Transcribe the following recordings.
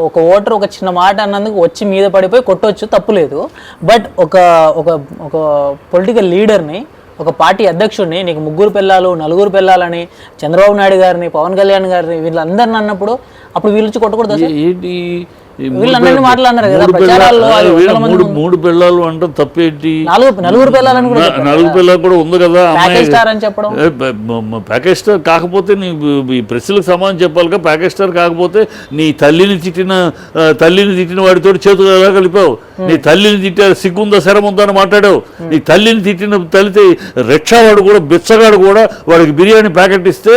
ఒక ఓటర్ ఒక చిన్న మాట అన్నందుకు వచ్చి మీద పడిపోయి కొట్టొచ్చు తప్పులేదు బట్ ఒక ఒక ఒక పొలిటికల్ లీడర్ని ఒక పార్టీ అధ్యక్షుడిని నీకు ముగ్గురు పిల్లలు నలుగురు పిల్లలని చంద్రబాబు నాయుడు గారిని పవన్ కళ్యాణ్ గారిని వీళ్ళందరిని అన్నప్పుడు అప్పుడు వీళ్ళు వచ్చి కొట్టకూడదు మూడు పిల్లలు అంటే తప్పేంటి? నాలుగు నలుగురు పిల్లలు కూడా ఉంది కదా ప్యాకేజ్ స్టార్ కాకపోతే నీ ఈ ప్రశ్నలకు సమాధానం చెప్పాలిగా ప్యాకేజ్ స్టార్ కాకపోతే నీ తల్లిని తిట్టిన తల్లిని తిట్టిన వాడితో చేతులు ఎలా కలిపావు? నీ తల్లిని తిట్టారు సిగ్గుందా శరం ఉందా అని మాట్లాడావు? నీ తల్లిని తిట్టిన తల్లితే రిక్షావాడు కూడా బిచ్చగాడు కూడా వాడికి బిర్యానీ ప్యాకెట్ ఇస్తే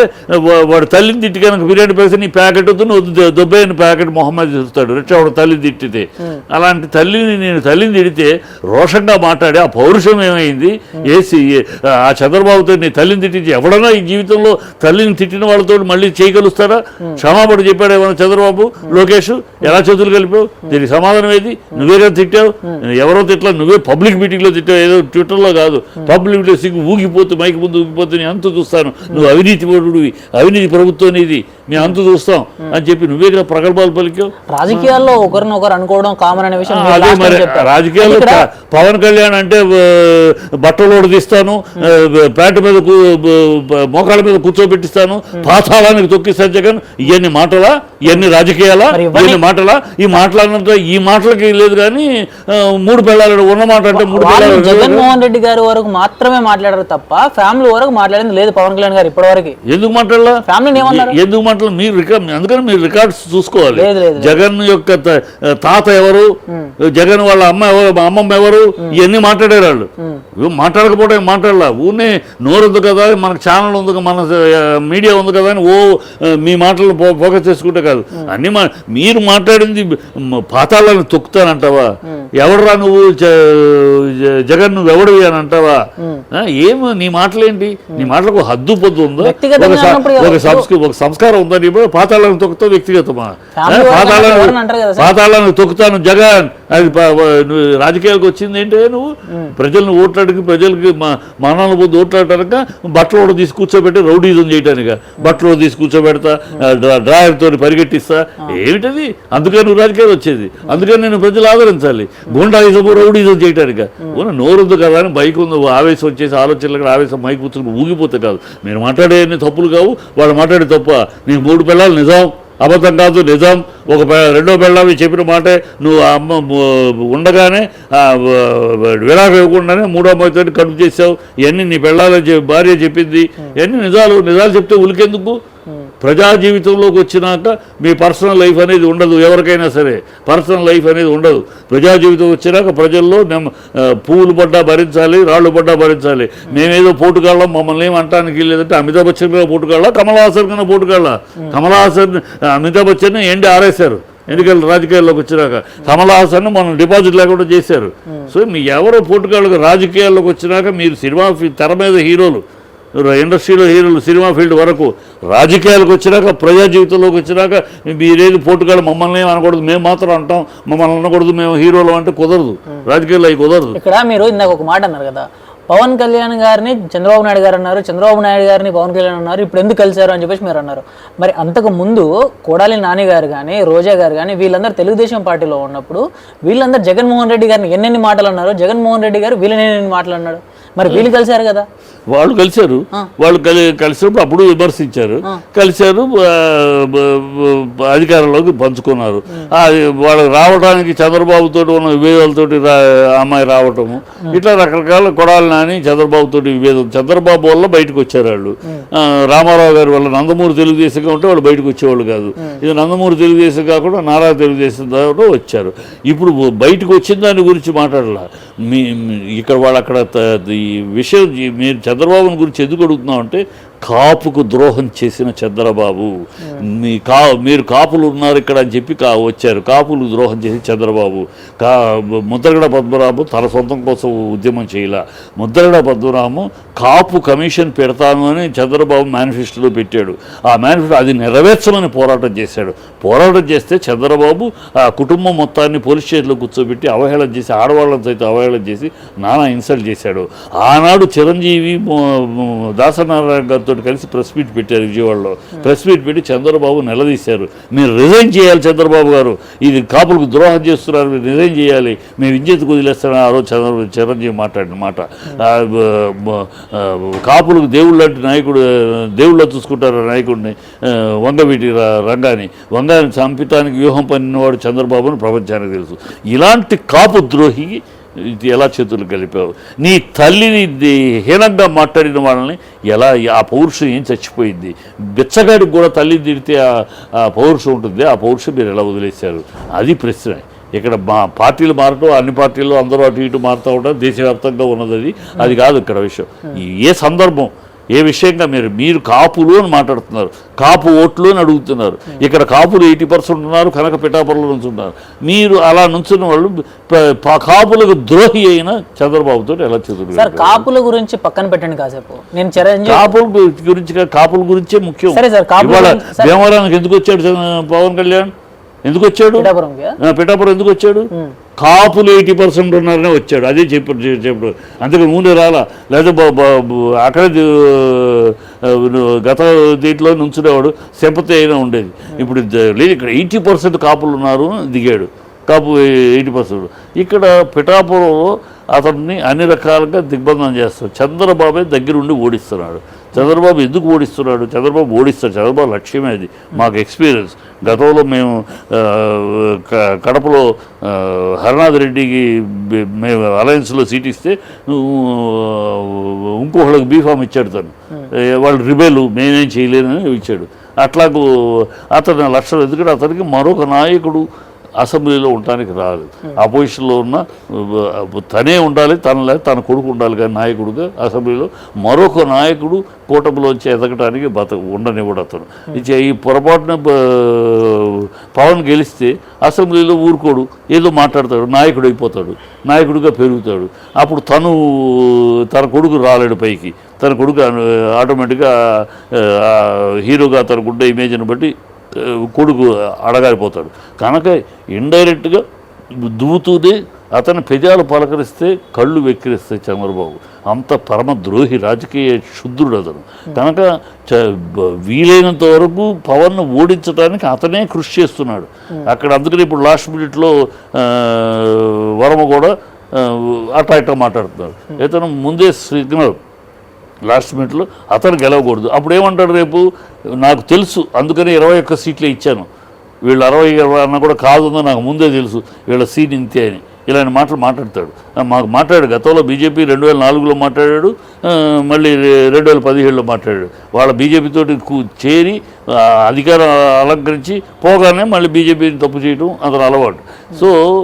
వాడు తల్లిని తిట్టి కనుక బిర్యానీ పెడితే నీ ప్యాకెట్ వద్దు నువ్వు దొబ్బైన ప్యాకెట్ మొహమ్మద్ చూస్తాడు ఆవిడ తల్లి తిట్టితే. అలాంటి తల్లిని నేను తల్లిని తిడితే రోషంగా మాట్లాడి ఆ పౌరుషం ఏమైంది? ఏసి ఆ చంద్రబాబుతో నీ తల్లిని తిట్టించి ఎవడన్నా ఈ జీవితంలో తల్లిని తిట్టిన వాళ్ళతో మళ్ళీ చేయగలుస్తారా క్షమాపణ చెప్పాడు ఏమన్నా చంద్రబాబు లోకేష్? ఎలా చేతులు కలిపావు? దీనికి సమాధానం ఏది? నువ్వేగా తిట్టావు? ఎవరో తిట్లా నువ్వే పబ్లిక్ మీటింగ్లో తిట్టావు. ఏదో ట్విట్టర్లో కాదు. పబ్లిక్ మీటింగ్ సిగ్గు ఊగిపోతూ మైకి ముందు ఊగిపోతూ నీ అంతు చూస్తాను. నువ్వు అవినీతి పరుడివి. అవినీతి ప్రభుత్వం అనేది మేము అంతు చూస్తాం. అని చెప్పి నువ్వేగా ప్రగల్భాలు పలికావు? రాజకీయాల్లో ఒకరినొకరు అనుకోవడం కామన్ అనే విషయం. రాజకీయాల్లో పవన్ కళ్యాణ్ అంటే బట్టలు తీస్తాను ప్యాంట్ మీద మోకాళ్ళ మీద కూర్చోబెట్టిస్తాను పాతాళానికి తొక్కిస్తాను జగన్ ఇవన్నీ మాటలా ఇవన్నీ రాజకీయాలా ఇవన్నీ- మాటలా ఈ మాటలన్నంత ఈ మాటలకి లేదు కానీ మూడు పిల్లలు ఉన్న మాట అంటే మూడు పిల్లలు జగన్మోహన్ రెడ్డి గారి వరకు మాత్రమే మాట్లాడారు తప్ప ఫ్యామిలీ వరకు మాట్లాడింది లేదు పవన్ కళ్యాణ్ గారు ఇప్పటివరకు. ఎందుకు మాట్లాడలా? ఎ- ఎందుకు మాటలు మీరు రికార్డ్ అందుకని మీరు రికార్డ్స్ చూసుకోవాలి. జగన్ యొక్క త- తాత ఎవరు? జగన్ వాళ్ళ అమ్మ ఎవరు? మా అమ్మమ్మ ఎవరు? ఇవన్నీ మాట్లాడారు వాళ్ళు మాట్లాడకపోవడం మాట్లాడలా? ఊనే నోరు ఉంది కదా మనకు ఛానల్ ఉంది మన మీడియా ఉంది కదా అని ఓ మీ మాటలు ఫోకస్ చేసుకుంటే కాదు. అన్ని మా మీరు మాట్లాడింది పాతాళాలను తొక్కుతానంటావా? ఎవడరా నువ్వు జగన్ నువ్వు ఎవడివి అని అంటావా? ఆ, ఏం నీ మాటలేంటి? నీ మాటలకు హద్దు పొద్దు ఉందా? ఒక సంస్కారం ఉందా నీ పాతాళాలను తొక్కుతావు వ్యక్తిగతమా? Family కదా తొక్కుతాను జగన్. అది రాజకీయాలకు వచ్చింది ఏంటే? నువ్వు? ప్రజలను ఓట్లాడికి ప్రజలకి మా మానాల పొద్దు ఓట్లాడటానిక బట్టలు కూడా తీసి కూర్చోబెట్టి రౌడీజం చేయటానిక. బట్టలు తీసి కూర్చోబెడతా డ్రాయర్ తోటి పరిగెట్టిస్తా. ఏమిటది? అందుకని నువ్వు రాజకీయాలు వచ్చేది. అందుకని నేను ప్రజలు ఆదరించాలి. గుండాయిజం రౌడీజం చేయటానిక. ఊన నోరుంది కదా అని బైక్ ఉంది. ఆవేశం వచ్చేసి ఆలోచనలకు ఆవేశం మైక్ కూర్చుని ఊగిపోతే కాదు. మీరు మాట్లాడే తప్పులు కావు. వాళ్ళు మాట్లాడే తప్ప. నీకు మూడు పిల్లలు నిజం. అబద్ధం కాదు నిజం. ఒక రెండో పెళ్ళావి చెప్పిన మాటే నువ్వు అమ్మ ఉండగానే విడాకు ఇవ్వకుండానే మూడో అమ్మాయితో కడుపు చేసావు. ఇవన్నీ నీ పెళ్ళాలని భార్య చెప్పింది. ఇవన్నీ నిజాలు నిజాలు చెప్తే ఉలికెందుకు? ప్రజా జీవితంలోకి వచ్చినాక మీ పర్సనల్ లైఫ్ అనేది ఉండదు ఎవరికైనా సరే. పర్సనల్ లైఫ్ అనేది ఉండదు. ప్రజా జీవితం వచ్చినాక ప్రజల్లో నెమ్మ- పూలు పువ్వులు పడ్డా భరించాలి రాళ్ళు పడ్డా భరించాలి. మేమేదో పోటుకాళ్ళం మమ్మల్ని ఏం అంటానికి లేదంటే అమితాబ్ బచ్చన్ మీద పోటుకాళ్ళ కమలాసన్ కన్నా పోటుగాళ్ళ. కమల్ అమితాబ్ బచ్చన్ ఎండి ఆరేశారు. ఎన్నికలు రాజకీయాల్లోకి వచ్చినాక. కమల్ హాసన్ మనం డిపాజిట్ లేకుండా చేశారు. సో మీ ఎవరో పోటుగాళ్ళకు రాజకీయాల్లోకి వచ్చినాక మీరు సినిమా తెర మీద హీరోలు. ఇండస్ట్రీలో హీరోలు సినిమా ఫీల్డ్ వరకు రాజకీయాలకు వచ్చినాక ప్రజా జీవితంలోకి వచ్చినాక మీరేది పోటుగాళ్ళు మమ్మల్ని అనకూడదు మేము మాత్రం అంటాం మమ్మల్ని అనకూడదు మేము హీరోలు అంటే కుదరదు రాజకీయాల్లో అవి కుదరదు. ఇక్కడ మీరు ఇందాక ఒక మాట అన్నారు కదా పవన్ కళ్యాణ్ గారిని చంద్రబాబు నాయుడు గారు అన్నారు చంద్రబాబు నాయుడు గారిని పవన్ కళ్యాణ్ అన్నారు ఇప్పుడు ఎందుకు కలిశారు అని చెప్పేసి మీరు అన్నారు. మరి అంతకు ముందు కోడాలి నాని గారు కానీ రోజా గారు కానీ వీళ్ళందరూ తెలుగుదేశం పార్టీలో ఉన్నప్పుడు వీళ్ళందరూ జగన్మోహన్ రెడ్డి గారిని ఎన్నెన్ని మాటలు అన్నారు జగన్మోహన్ రెడ్డి గారు వీళ్ళని ఎన్ని మాటలు అన్నాడు? మరి వీళ్ళు కలిశారు కదా? వాళ్ళు కలిశారు. వాళ్ళు కలి కలిసినప్పుడు అప్పుడు విమర్శించారు. కలిశారు అధికారంలోకి పంచుకున్నారు. ఆ, వాళ్ళకి రావడానికి చంద్రబాబుతో ఉన్న విభేదాలతోటి రా అమ్మాయి రావటము. ఇట్లా రకరకాల కొడాలి నాని చంద్రబాబుతో విభేదం. చంద్రబాబు వల్ల బయటకు వచ్చారు వాళ్ళు. రామారావు గారి వల్ల నందమూరి తెలుగుదేశంగా ఉంటే వాళ్ళు బయటకు వచ్చేవాళ్ళు కాదు. ఇది నందమూరి తెలుగుదేశం కాకుండా నారా తెలుగుదేశం ద్వారా వచ్చారు. ఇప్పుడు బయటకు వచ్చిన దాని గురించి మాట్లాడాల. మీ ఇక్కడ వాళ్ళు అక్కడ ఈ విషయం మీరు చంద్రబాబుని గురించి ఎందుకు అడుగుతున్నాం అంటే కాపుకు ద్రోహం చేసిన చంద్రబాబు. మీ కా మీరు కాపులు ఉన్నారు ఇక్కడ అని చెప్పి కా వచ్చారు. కాపులు ద్రోహం చేసి చంద్రబాబు. కా ముద్రగడ పద్మనాభం తన సొంతం కోసం ఉద్యమం చేయాల. ముద్రగడ పద్మనాభం కాపు కమిషన్ పెడతాను అని చంద్రబాబు మేనిఫెస్టోలో పెట్టాడు. ఆ మేనిఫెస్టో అది నెరవేర్చమని పోరాటం చేశాడు. పోరాటం చేస్తే చంద్రబాబు ఆ కుటుంబం మొత్తాన్ని పోలీస్ స్టేషన్లో కూర్చోబెట్టి అవహేళన చేసి ఆడవాళ్ళని సైతం అవహేళన చేసి నానా ఇన్సల్ట్ చేశాడు. ఆనాడు చిరంజీవి దాసనారాయణ గారితో గారితో కలిసి ప్రెస్ మీట్ పెట్టారు విజయవాడలో. ప్రెస్ మీట్ పెట్టి చంద్రబాబు నిలదీశారు. మీరు రిజైన్ చేయాలి చంద్రబాబు గారు. ఇది కాపులకు ద్రోహం చేస్తున్నారు మీరు రిజైన్ చేయాలి. మేము విద్యుత్ వదిలేస్తామని ఆ రోజు చంద్ర చిరంజీవి మాట్లాడిన మాట. కాపులకు దేవుళ్ళు లాంటి నాయకుడు దేవుళ్ళ చూసుకుంటారు నాయకుడిని వంగవీటి రంగాని. వంగాని చంపటానికి వ్యూహం పన్నినవాడు చంద్రబాబును ప్రపంచానికి తెలుసు. ఇలాంటి కాపు ద్రోహికి ఇది ఎలా చేతులు కలిపావు? నీ తల్లిని హీనంగా మాట్లాడిన వాళ్ళని ఎలా ఆ పౌరుషం ఏం చచ్చిపోయింది? బిచ్చగాడికి కూడా తల్లి తిడితే ఆ- పౌరుషం ఉంటుంది. ఆ పౌరుషం మీరు ఎలా వదిలేశారు? అది ప్రశ్న. ఇక్కడ మా పార్టీలు మారటం అన్ని పార్టీలు అందరూ అటు ఇటు మారుతూ ఉండడం దేశవ్యాప్తంగా ఉన్నది అది కాదు ఇక్కడ విషయం. ఏ సందర్భం? ఏ విషయంగా మీరు మీరు కాపులు అని మాట్లాడుతున్నారు. కాపు ఓట్లు అని అడుగుతున్నారు. ఇక్కడ కాపులు ఎయిటీ పర్సెంట్ ఉన్నారు కనక పిఠాపురంలో నుంచున్నారు మీరు అలా నుంచున్న వాళ్ళు కాపులకు ద్రోహి అయిన చంద్రబాబుతో ఎలా చదువు సార్ కాపుల గురించి పక్కన పెట్టండి కాసేపు. నేను కాపుల గురించి కాపుల గురించే ముఖ్యం. ఇవాళ. భీమవరానికి ఎందుకు వచ్చాడు పవన్ కళ్యాణ్? ఎందుకు వచ్చాడు? పిఠాపురం ఎందుకు వచ్చాడు? కాపులు ఎయిటీ పర్సెంట్ ఉన్నారనే వచ్చాడు. అదే చెప్పాడు చెప్పాడు. అందుకని ముందు రాలా. లేదా అక్కడ గత దీంట్లో నుంచునేవాడు సింపతి అయినా ఉండేది. ఇప్పుడు లేదు ఇక్కడ ఎయిటీ పర్సెంట్ కాపులు ఉన్నారు దిగాడు. Kapu eighty percent. ఇక్కడ పిఠాపురంలో అతన్ని అన్ని రకాలుగా దిగ్బంధం చేస్తాడు. చంద్రబాబే దగ్గరుండి ఓడిస్తున్నాడు. చంద్రబాబు ఎందుకు ఓడిస్తున్నాడు? చంద్రబాబు ఓడిస్తాడు. చంద్రబాబు లక్ష్యమే అది. మాకు ఎక్స్పీరియన్స్ గతంలో మేము కడపలో హరినాథ్ రెడ్డికి మేము అలయన్స్లో సీట్ ఇస్తే ఊ, ఇంకొకళ్ళకి బీఫామ్ ఇచ్చాడు తను. వాళ్ళు రిబేలు మేమేం చేయలేనని ఇచ్చాడు. అట్లాగూ అతని లక్ష్యం ఎందుకంటే అతనికి మరొక నాయకుడు అసెంబ్లీలో ఉండటానికి రాదు అపోజిషన్లో ఉన్న తనే ఉండాలి తన తన కొడుకు ఉండాలి కానీ నాయకుడుగా అసెంబ్లీలో మరొక నాయకుడు కూటమిలోంచి ఎదగటానికి బత ఉండనివ్వడు అతను. ఈ పొరపాటున పవన్ గెలిస్తే అసెంబ్లీలో ఊరుకోడు ఏదో మాట్లాడతాడు నాయకుడు అయిపోతాడు నాయకుడిగా పెరుగుతాడు. అప్పుడు తను తన కొడుకు రాలేడు పైకి. తన కొడుకు ఆటోమేటిక్గా హీరోగా హీరోగా తనకుండే ఇమేజ్ని బట్టి కొడుకు అడగారిపోతాడు. కనుక ఇండైరెక్ట్గా దువ్వుతూనే అతని పెదాలు పలకరిస్తే కళ్ళు వెక్కిరిస్తాయి చంద్రబాబు. అంత పరమ ద్రోహి రాజకీయ శుద్ధుడు అతను. కనుక చ- వీలైనంత వరకు పవన్ను ఓడించడానికి అతనే కృషి చేస్తున్నాడు. అక్కడ అందుకని ఇప్పుడు లాస్ట్ మినిట్లో వరమ కూడా అట్ట ఇట్ట మాట్లాడుతున్నాడు ఇతను ముందే సిగ్నల్ లాస్ట్ మినిట్లో అతను గెలవకూడదు. అప్పుడు ఏమంటాడు రేపు? నాకు తెలుసు అందుకని ఇరవై ఒక్క సీట్లే ఇచ్చాను. వీళ్ళు అరవై ఇరవై అన్న కూడా కాదుందో నాకు ముందే తెలుసు వీళ్ళ సీట్ ఇంతే అని. ఇలాంటి మాటలు మాట్లాడతాడు. మాకు మాట్లాడాడు గతంలో బీజేపీ రెండు వేల నాలుగులో మాట్లాడాడు మళ్ళీ రెండు వేల పదిహేడులో మాట్లాడాడు. వాళ్ళ బీజేపీ తోటి చేరి అధికారం అలంకరించి పోగానే మళ్ళీ బీజేపీని తప్పు చేయడం అతను అలవాటు. సో